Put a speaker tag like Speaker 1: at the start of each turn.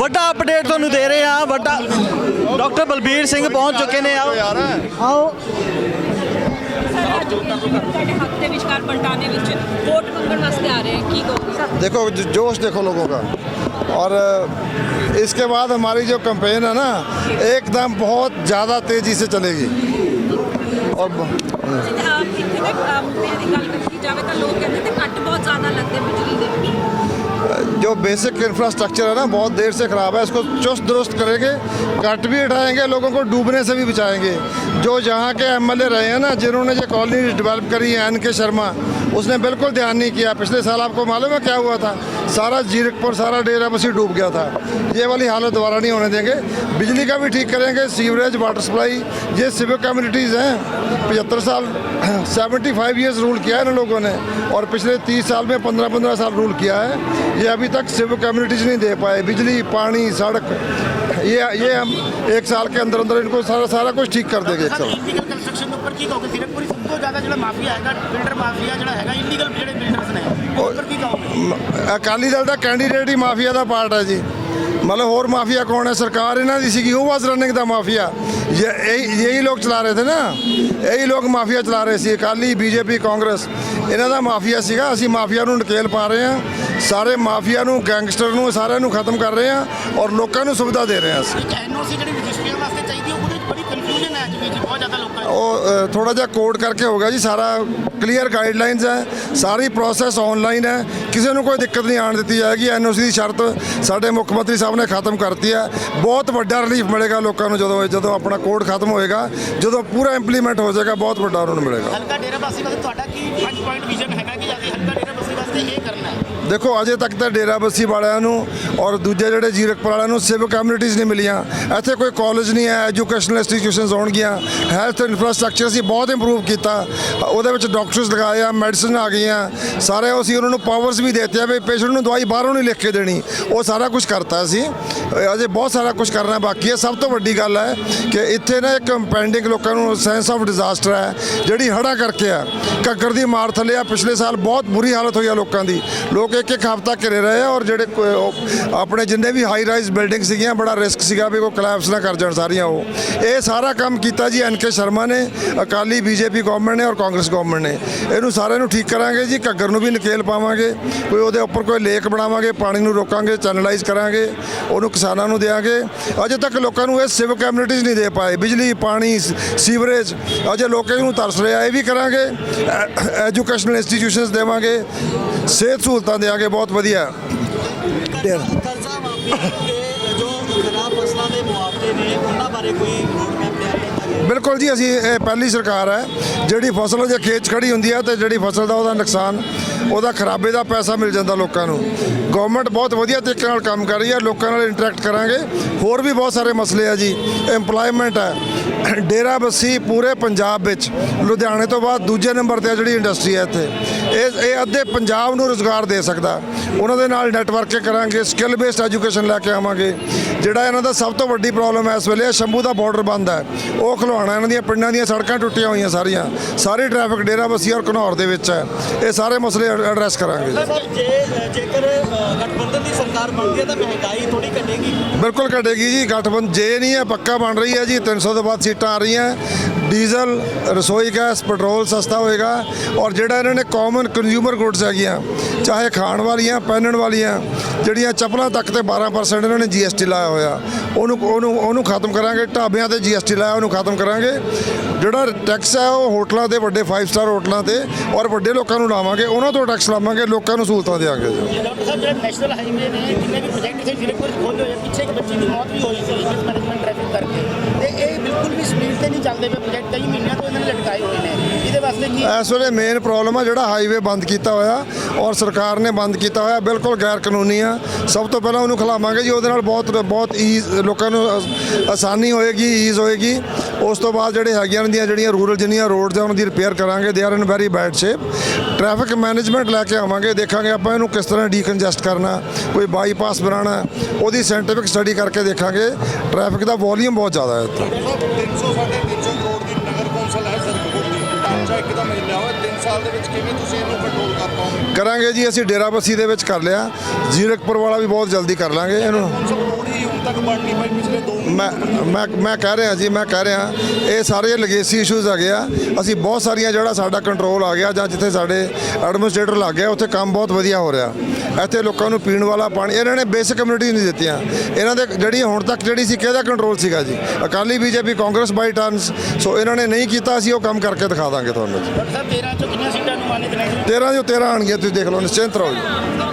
Speaker 1: ਵੱਡਾ ਅਪਡੇਟ ਤੁਹਾਨੂੰ ਦੇ ਰਹੇ ਹਾਂ ਵੱਡਾ ਡਾਕਟਰ ਬਲਬੀਰ ਸਿੰਘ ਪਹੁੰਚ ਚੁੱਕੇ ਨੇ ਆਓ ਆਓ
Speaker 2: ਤੁਹਾਡੇ ਹੱਥ ਦੇ ਵਿਚਕਾਰ ਪਲਟਾਣੇ ਵਿੱਚ ਵੋਟ ਮੰਗਣ ਵਾਸਤੇ ਆ ਰਹੇ ਹੈ ਕੀ ਕਹੋਗੇ
Speaker 3: देखो जो- जोश देखो लोगों का और अ, इसके बाद हमारी जो कैंपेन है ना एकदम बहुत ज़्यादा तेज़ी से चलेगी और जो बेसिक इंफ्रास्ट्रक्चर है ना, बहुत देर से ख़राब है, इसको चुस्त दुरुस्त करेंगे, कट भी हटाएँगे, लोगों को डूबने से भी बचाएँगे। जो यहाँ के एमएलए रहे हैं ना, जिन्होंने ये कॉलोनी डेवलप करी है एन के शर्मा उसने बिल्कुल ध्यान नहीं किया। पिछले साल आपको मालूम है क्या हुआ था? सारा जीरकपुर, सारा डेरा बसी डूब गया था। ये वाली हालत दोबारा नहीं होने देंगे। बिजली का भी ठीक करेंगे सीवरेज वाटर सप्लाई ये सिविल कम्युनिटीज़ हैं। पचहत्तर साल सेवेंटी फाइव ईयर्स रूल किया है इन लोगों ने। और पिछले तीस साल में पंद्रह पंद्रह साल रूल किया है। ये अभी तक सिविक कम्युनिटीज़ नहीं दे पाए बिजली पानी सड़क ये ये हम एक साल के अंदर अंदर इनको सारा सारा कुछ ठीक कर देंगे एक साल
Speaker 4: ਇਲੀਗਲ ਕੰਸਟਰਕਸ਼ਨ ਦੇ ਉੱਪਰ ਕੀ ਕਹੋਗੇ ਸਿਰਫਪੁਰੀ ਸਭ ਤੋਂ ਜ਼ਿਆਦਾ ਜਿਹੜਾ ਮਾਫੀਆ ਹੈਗਾ ਬਿਲਡਰ ਮਾਫੀਆ ਜਿਹੜਾ ਹੈਗਾ ਇਲੀਗਲ ਜਿਹੜੇ ਬਿਲਡਰਸ ਨੇ ਉਹਦੇ ਉੱਪਰ ਕੀ ਕਹੋਗੇ
Speaker 3: ਮ- ਅਕਾਲੀ ਦਲ ਦਾ ਕੈਂਡੀਡੇਟ ਹੀ ਮਾਫੀਆ ਦਾ ਪਾਰਟ ਹੈ ਜੀ ਮਤਲਬ ਹੋਰ ਮਾਫੀਆ ਕੌਣ ਹੈ ਸਰਕਾਰ ਇਹਨਾਂ ਦੀ ਸੀਗੀ ਉਹ ਵਾਸ ਰਨਿੰਗ ਦਾ ਮਾਫੀਆ ये यही यही लोग चला रहे थे ना यही ਲੋਕ ਮਾਫੀਆ ਚਲਾ ਰਹੇ ਸੀ ਅਕਾਲੀ ਬੀਜੇਪੀ ਕਾਂਗਰਸ ਇਹਨਾਂ ਦਾ ਮਾਫੀਆ ਸੀਗਾ ਅਸੀਂ ਮਾਫੀਆ ਨੂੰ ਨਕੇਲ ਪਾ ਰਹੇ ਹਾਂ ਸਾਰੇ ਮਾਫੀਆ ਨੂੰ ਗੈਂਗਸਟਰ ਨੂੰ ਸਾਰਿਆਂ ਨੂੰ ਖਤਮ ਕਰ ਰਹੇ ਹਾਂ ਔਰ ਲੋਕਾਂ ਨੂੰ ਸੁਵਿਧਾ ਦੇ ਰਹੇ ਹਾਂ ਅਸੀਂ
Speaker 4: ਇੱਕ ਐਨਓਸੀ ਜਿਹੜੀ ਰਜਿਸਟਰੀਆਂ ਵਾਸਤੇ ਚਾਹੀਦੀ ਉਹਦੇ ਵਿੱਚ ਬੜੀ ਕਨਫਿਊਜ਼ਨ ਹੈ ਅੱਜ ਵੀ ਜੀ ਬਹੁਤ ਜ਼ਿਆਦਾ ਲੋਕਾਂ ਨੂੰ
Speaker 3: ਉਹ ਥੋੜਾ ਜਿਹਾ ਕੋਡ ਕਰਕੇ ਹੋਗਾ ਜੀ ਸਾਰਾ ਕਲੀਅਰ ਗਾਈਡਲਾਈਨਸ ਹੈ ਸਾਰੀ ਪ੍ਰੋਸੈਸ ਆਨਲਾਈਨ ਹੈ ਕਿਸੇ ਨੂੰ ਕੋਈ ਦਿੱਕਤ ਨਹੀਂ ਆਣ ਦਿੱਤੀ ਜਾਏਗੀ ਐਨਓਸੀ ਦੀ ਸ਼ਰਤ ਸਾਡੇ ਮੁੱਖ ਮੰਤਰੀ ਸਾਹਿਬ ਨੇ ਖਤਮ ਕਰਤੀ ਹੈ। ਬਹੁਤ ਵੱਡਾ ਰਿਲੀਫ ਮਿਲੇਗਾ ਲੋਕਾਂ ਨੂੰ ਜਦੋਂ ਜਦੋਂ ਆਪਣਾ ਕੋਡ ਖਤਮ ਹੋਏਗਾ। ਜਦੋਂ ਪੂਰਾ ਇੰਪਲੀਮੈਂਟ ਹੋ ਜਾਏਗਾ, ਬਹੁਤ ਵੱਡਾ ਉਹਨਾਂ ਨੂੰ ਮਿਲੇਗਾ।
Speaker 4: ਹਲਕਾ ਡੇਰਾਬਾਸੀ ਵਾਸਤੇ ਤੁਹਾਡਾ ਕੀ 5 ਪੁਆਇੰਟ ਵਿਜ਼ਨ ਹੈਗਾ ਕਿ ਅਸੀਂ ਹਲਕਾ ਡੇਰਾਬਾਸੀ ਵਾਸਤੇ ਇਹ ਕਰਨਾ ਹੈ?
Speaker 3: ਦੇਖੋ, ਅਜੇ ਤੱਕ ਤਾਂ ਡੇਰਾਬੱਸੀ ਵਾਲਿਆਂ ਨੂੰ ਔਰ ਦੂਜੇ ਜਿਹੜੇ ਜੀਰਕਪੁਰ ਵਾਲਿਆਂ ਨੂੰ ਸਿਵਲ ਕਮਿਊਨਿਟੀਜ਼ ਨਹੀਂ ਮਿਲੀਆਂ। ਇੱਥੇ ਕੋਈ ਕਾਲਜ ਨਹੀਂ ਹੈ ਐਜੂਕੇਸ਼ਨਲ ਇੰਸਟੀਟਿਊਸ਼ਨਸ ਹੋਣਗੀਆਂ ਹੈਲਥ ਇਨਫਰਾਸਟ੍ਰਕਚਰ ਅਸੀਂ ਬਹੁਤ ਇੰਪਰੂਵ ਕੀਤਾ। ਉਹਦੇ ਵਿੱਚ ਡਾਕਟਰਸ ਲਗਾਏ ਆ ਮੈਡੀਸਨ ਆ ਗਈਆਂ। ਸਾਰੇ ਅਸੀਂ ਉਹਨਾਂ ਨੂੰ ਪਾਵਰਸ ਵੀ ਦੇਤੇ ਆ ਵੀ ਪੇਸ਼ੈਂਟ ਨੂੰ ਦਵਾਈ ਬਾਹਰੋਂ ਨਹੀਂ ਲਿਖ ਕੇ ਦੇਣੀ। ਉਹ ਸਾਰਾ ਕੁਝ ਕਰਤਾ ਅਸੀਂ ਅਜੇ ਬਹੁਤ ਸਾਰਾ ਕੁਝ ਕਰਨਾ ਬਾਕੀ ਹੈ। ਸਭ ਤੋਂ ਵੱਡੀ ਗੱਲ ਹੈ ਕਿ ਇੱਥੇ ਨਾ ਇੱਕ ਪੈਂਡਿੰਗ ਲੋਕਾਂ ਨੂੰ ਸੈਂਸ ਆਫ ਡਿਜ਼ਾਸਟਰ ਹੈ, ਜਿਹੜੀ ਹੜਾ ਕਰਕੇ ਆ। ਘੱਗਰ ਦੀ ਮਾਰ ਥੱਲੇ ਆ। ਪਿਛਲੇ ਸਾਲ ਬਹੁਤ ਬੁਰੀ ਹਾਲਤ ਹੋਈ ਆ ਲੋਕਾਂ ਦੀ। ਲੋਕ ਇੱਕ ਇੱਕ ਹਫ਼ਤਾ ਘਿਰੇ ਰਹੇ ਆ ਔਰ ਜਿਹੜੇ ਕੋਈ ਉਹ ਆਪਣੇ ਜਿੰਨੇ ਵੀ ਹਾਈ ਰਾਈਜ਼ ਬਿਲਡਿੰਗ ਸੀਗੀਆਂ, ਬੜਾ ਰਿਸਕ ਸੀਗਾ ਵੀ ਕੋਈ ਕਲੈਪਸ ਨਾ ਕਰ ਜਾਣ ਸਾਰੀਆਂ ਉਹ। ਇਹ ਸਾਰਾ ਕੰਮ ਕੀਤਾ ਜੀ ਐਨ ਕੇ ਸ਼ਰਮਾ ਨੇ, ਅਕਾਲੀ ਬੀਜੇਪੀ ਗਵਰਨਮੈਂਟ ਨੇ ਔਰ ਕਾਂਗਰਸ ਗਵਰਨਮੈਂਟ ਨੇ। ਇਹਨੂੰ ਸਾਰਿਆਂ ਨੂੰ ਠੀਕ ਕਰਾਂਗੇ ਜੀ, ਘੱਗਰ ਨੂੰ ਵੀ ਨਕੇਲ ਪਾਵਾਂਗੇ, ਕੋਈ ਉਹਦੇ ਉੱਪਰ ਕੋਈ ਲੇਕ ਬਣਾਵਾਂਗੇ, ਪਾਣੀ ਨੂੰ ਰੋਕਾਂਗੇ ਚੈਨਲਾਈਜ਼ ਕਰਾਂਗੇ, ਉਹਨੂੰ ਕਿਸਾਨਾਂ ਨੂੰ ਦੇਵਾਂਗੇ ਅਜੇ ਤੱਕ ਲੋਕਾਂ ਨੂੰ ਇਹ ਸਿਵ ਕਮਿਊਨਿਟੀਜ਼ ਨਹੀਂ ਦੇ ਪਾਏ। ਬਿਜਲੀ, ਪਾਣੀ ਸੀਵਰੇਜ ਅਜੇ ਲੋਕਾਂ ਨੂੰ ਤਰਸ ਰਿਹਾ, ਇਹ ਵੀ ਕਰਾਂਗੇ। ਐਜੂਕੇਸ਼ਨਲ ਇੰਸਟੀਟਿਊਸ਼ਨਸ ਦੇਵਾਂਗੇ। ਸਿਹਤ ਸਹੂਲਤਾਂ ਦੇਵਾਂਗੇ ਬਹੁਤ ਵਧੀਆ।
Speaker 1: ਕਰਜ਼ਾ ਮਾਫੀ ਦੇ ਜੋ ਖਰਾਬ ਫਸਲਾਂ ਦੇ ਮੁਆਵਜ਼ੇ ਨੇ ਉਹਨਾਂ ਬਾਰੇ ਕੋਈ ਰੋਡ ਮੈਪ ਤਿਆਰ ਕੀਤਾ ਗਿਆ
Speaker 3: ਬਿਲਕੁਲ ਜੀ ਅਸੀਂ ਇਹ ਪਹਿਲੀ ਸਰਕਾਰ ਹੈ ਜਿਹੜੀ ਫਸਲ ਜੇ ਖੇਤ 'ਚ ਖੜੀ ਹੁੰਦੀ ਹੈ ਤੇ ਜਿਹੜੀ ਫਸਲ ਦਾ ਉਹਦਾ ਨੁਕਸਾਨ ਉਹਦਾ ਖਰਾਬੇ ਦਾ ਪੈਸਾ ਮਿਲ ਜਾਂਦਾ ਲੋਕਾਂ ਨੂੰ। ਗਵਰਨਮੈਂਟ ਬਹੁਤ ਵਧੀਆ ਤਰੀਕੇ ਨਾਲ ਕੰਮ ਕਰ ਰਹੀ ਹੈ, ਲੋਕਾਂ ਨਾਲ ਇੰਟਰੈਕਟ ਕਰਾਂਗੇ। ਹੋਰ ਵੀ ਬਹੁਤ ਸਾਰੇ ਮਸਲੇ ਆ ਜੀ। EMPLOYMENT ਹੈ, ਡੇਰਾ ਬੱਸੀ ਪੂਰੇ ਪੰਜਾਬ ਵਿੱਚ। ਲੁਧਿਆਣੇ ਤੋਂ ਬਾਅਦ ਦੂਜੇ ਨੰਬਰ ਤੇ ਆ ਜਿਹੜੀ ਇੰਡਸਟਰੀ ਹੈ ਇੱਥੇ। ਇਹ ਇਹ ਅੱਧੇ ਪੰਜਾਬ ਨੂੰ ਰੋਜ਼ਗਾਰ ਦੇ ਸਕਦਾ। ਉਹਨਾਂ ਦੇ ਨਾਲ ਨੈਟਵਰਕ ਕਰਾਂਗੇ ਸਕਿੱਲ ਬੇਸਡ ਐਜੂਕੇਸ਼ਨ ਲੈ ਕੇ ਆਵਾਂਗੇ। ਜਿਹੜਾ ਇਹਨਾਂ ਦਾ ਸਭ ਤੋਂ ਵੱਡੀ ਪ੍ਰੋਬਲਮ ਹੈ, ਇਸ ਵੇਲੇ ਸ਼ੰਭੂ ਦਾ ਬਾਰਡਰ ਬੰਦ ਹੈ। ਉਹ ਖਲਵਾਣਾ ਇਹਨਾਂ ਦੀਆਂ ਪਿੰਡਾਂ ਦੀਆਂ ਸੜਕਾਂ ਟੁੱਟੀਆਂ ਹੋਈਆਂ ਸਾਰੀਆਂ। ਸਾਰੀ ਟ੍ਰੈਫਿਕ ਡੇਰਾ ਬੱਸੀ ਔਰ ਘਨੌਰ ਦੇ ਵਿੱਚ ਹੈ। ਇਹ ਸਾਰੇ ਮਸਲੇ ਐਡਰੈਸ ਕਰਾਂਗੇ ਜੀ।
Speaker 1: ਜੇਕਰ ਗਠਬੰਧਨ ਦੀ ਸਰਕਾਰ ਬਣਦੀ ਹੈ ਤਾਂ ਮਹਿੰਗਾਈ ਥੋੜੀ ਘਟੇਗੀ।
Speaker 3: ਬਿਲਕੁਲ ਘਟੇਗੀ ਜੀ। ਗਠਬੰਧ ਜੇ ਨਹੀਂ ਹੈ ਪੱਕਾ ਬਣ ਰਹੀ ਹੈ ਜੀ। 300 ਤੋਂ ਵੱਧ ਸੀਟਾਂ ਆ ਰਹੀਆਂ। ਡੀਜ਼ਲ ਰਸੋਈ ਗੈਸ ਪੈਟਰੋਲ ਸਸਤਾ ਹੋਏਗਾ। ਔਰ ਜਿਹੜਾ ਇਹਨਾਂ ਨੇ ਕਾਮਨ ਕੰਜ਼ਿਊਮਰ ਗੁੱਡਸ ਹੈਗੀਆਂ ਚਾਹੇ ਖਾਣ ਵਾਲੀਆਂ ਪਹਿਨਣ ਵਾਲੀਆਂ ਜਿਹੜੀਆਂ ਚੱਪਲਾਂ ਤੱਕ ਤੇ 12% ਇਹਨਾਂ ਨੇ ਜੀਐਸਟੀ ਲਾਇਆ ਹੋਇਆ। ਉਹਨੂੰ ਉਹਨੂੰ ਉਹਨੂੰ ਖਤਮ ਕਰਾਂਗੇ ਢਾਬਿਆਂ ਤੇ ਜੀਐਸਟੀ ਲਾਇਆ ਉਹਨੂੰ ਖਤਮ ਕਰਾਂਗੇ। ਜਿਹੜਾ ਟੈਕਸ ਹੈ ਉਹ ਹੋਟਲਾਂ ਦੇ ਵੱਡੇ 5 ਸਟਾਰ ਹੋਟਲਾਂ ਤੇ ਔਰ ਵੱਡੇ ਲੋਕਾਂ ਨੂੰ ਲਾਵਾਂਗੇ ਉਹਨਾਂ ਤੋਂ ਟੈਕਸ ਲਾਵਾਂਗੇ ਲੋਕਾਂ ਨੂੰ ਸਹੂਲਤਾਂ ਦੇਵਾਂਗੇ ਜੀ।
Speaker 4: ਡਾਕਟਰ ਸਾਹਿਬ ਜਿਹੜੇ ਨੈਸ਼ਨਲ ਹਾਈਵੇ ਨੇ ਜਿੰਨੇ ਵੀ ਪ੍ਰੋਜੈਕਟ ਸੀ ਜ਼ਿਲ੍ਹੇ ਕੋਲ ਖੋਲੇ ਹੋਏ ਆ, ਪਿੱਛੇ ਇੱਕ ਬੱਚੀ ਦੀ ਮੌਤ ਵੀ ਹੋਈ ਸੀ ਰਿਸਰਚ ਮੈਨੇਜਮੈਂਟ ਟ੍ਰੈਫਿਕ ਕਰਕੇ। ਤੇ ਇਹ ਬਿਲਕੁਲ ਵੀ ਸਪੀਡ ਤੇ ਨਹੀਂ ਚੱਲਦੇ ਪਏ ਪ੍ਰੋਜੈਕਟ ਕਈ ਮਹੀਨਿਆਂ ਤੋਂ ਇਹਨਾਂ ਨੇ ਲਟਕਾਏ ਹੋਏ ਨੇ। ਇਹਦੇ ਵਾਸਤੇ ਕੀ
Speaker 3: ਇਸ ਵੇਲੇ ਮੇਨ ਪ੍ਰੋਬਲਮ ਆ ਜਿਹੜਾ ਹਾਈਵੇ ਬੰਦ ਕੀਤਾ ਹੋਇਆ। ਔਰ ਸਰਕਾਰ ਨੇ ਬੰਦ ਕੀਤਾ ਹੋਇਆ, ਬਿਲਕੁਲ ਗੈਰ ਕਾਨੂੰਨੀ ਆ। ਸਭ ਤੋਂ ਪਹਿਲਾਂ ਉਹਨੂੰ ਖਿਲਾਵਾਂਗੇ ਜੀ, ਉਹਦੇ ਨਾਲ ਬਹੁਤ ਬਹੁਤ ਈਜ਼ ਲੋਕਾਂ ਨੂੰ ਆਸਾਨੀ ਹੋਏਗੀ ਈਜ਼ ਹੋਏਗੀ। ਉਸ ਤੋਂ ਬਾਅਦ ਜਿਹੜੇ ਹੈਗੀਆਂ ਦੀਆਂ ਜਿਹੜੀਆਂ ਰੂਰਲ ਜਿੰਨੀਆਂ ਰੋਡਸ ਆ, ਉਹਨਾਂ ਦੀ ਰਿਪੇਅਰ ਕਰਾਂਗੇ। They are in very bad shape traffic management ਲੈ ਕੇ ਆਵਾਂਗੇ, ਦੇਖਾਂਗੇ ਆਪਾਂ ਇਹਨੂੰ ਕਿਸ ਤਰ੍ਹਾਂ ਡੀਕਨਜੈਸਟ ਕਰਨਾ, ਕੋਈ ਬਾਈਪਾਸ ਬਣਾਉਣਾ, ਉਹਦੀ ਸਾਇੰਟੀਫਿਕ ਸਟੱਡੀ ਕਰਕੇ ਦੇਖਾਂਗੇ। ਟ੍ਰੈਫਿਕ ਦਾ ਵੋਲੀਅਮ ਬਹੁਤ ਜ਼ਿਆਦਾ ਹੈ ਇੱਥੇ।
Speaker 5: 300 ਸਾਢੇ 300 ਕਰੋੜ ਦੀ ਨਗਰ ਕੌਂਸਲ ਹੈ ਸਰਕਪੁਰ ਦੀ ਇੱਕਦਮ ਸਾਲ ਦੇ ਵਿੱਚ ਕਿਵੇਂ ਤੁਸੀਂ ਇਹਨੂੰ ਕੰਟਰੋਲ ਕਰ ਪਾਓਗੇ?
Speaker 3: ਕਰਾਂਗੇ ਜੀ ਅਸੀਂ ਡੇਰਾ ਬੱਸੀ ਦੇ ਵਿੱਚ ਕਰ ਲਿਆ। ਜ਼ੀਰਕਪੁਰ ਵਾਲਾ ਵੀ ਬਹੁਤ ਜਲਦੀ ਕਰ ਲਾਂਗੇ ਇਹਨੂੰ।
Speaker 5: ਹੁਣ ਤੱਕ ਨਹੀਂ ਪਾਈ ਪਿਛਲੇ 2
Speaker 3: ਮੈਂ ਮੈਂ ਮੈਂ ਕਹਿ ਰਿਹਾ ਜੀ ਮੈਂ ਕਹਿ ਰਿਹਾ ਇਹ ਸਾਰੇ ਲੈਗੇਸੀ ਇਸ਼ੂਜ਼ ਹੈਗੇ ਆ। ਅਸੀਂ ਬਹੁਤ ਸਾਰੀਆਂ ਜਿਹੜਾ ਸਾਡਾ ਕੰਟਰੋਲ ਆ ਗਿਆ ਜਾਂ ਜਿੱਥੇ ਸਾਡੇ ਐਡਮਿਨਿਸਟ੍ਰੇਟਰ ਲੱਗ ਗਿਆ ਉੱਥੇ ਕੰਮ ਬਹੁਤ ਵਧੀਆ ਹੋ ਰਿਹਾ। ਇੱਥੇ ਲੋਕਾਂ ਨੂੰ ਪੀਣ ਵਾਲਾ ਪਾਣੀ ਇਹਨਾਂ ਨੇ ਬੇਸਿਕ ਕਮਿਊਨਿਟੀ ਨਹੀਂ ਦਿੱਤੀਆਂ। ਇਹਨਾਂ ਦੇ ਜਿਹੜੀ ਹੁਣ ਤੱਕ ਜਿਹੜੀ ਸੀ ਕਿਹਦਾ ਕੰਟਰੋਲ ਸੀਗਾ ਜੀ? Akali BJP Congress by turns so ਇਹਨਾਂ ਨੇ ਨਹੀਂ ਕੀਤਾ ਅਸੀਂ ਉਹ ਕੰਮ ਕਰਕੇ ਦਿਖਾ ਦਾਂਗੇ ਤੁਹਾਨੂੰ ਜੀ।
Speaker 4: ਡਾਕਟਰ ਸਾਹਿਬ 13 ਚੋਂ ਕਿੰਨੀਆਂ ਸੀਟਾਂ ਨੇ ਜੀ?
Speaker 3: 13 ਜੋ 13 ਆਣਗੀਆਂ ਤੁਸੀਂ ਦੇਖ ਲਓ ਨਿਸ਼ਚਿੰਤ ਰਹੋ ਜੀ।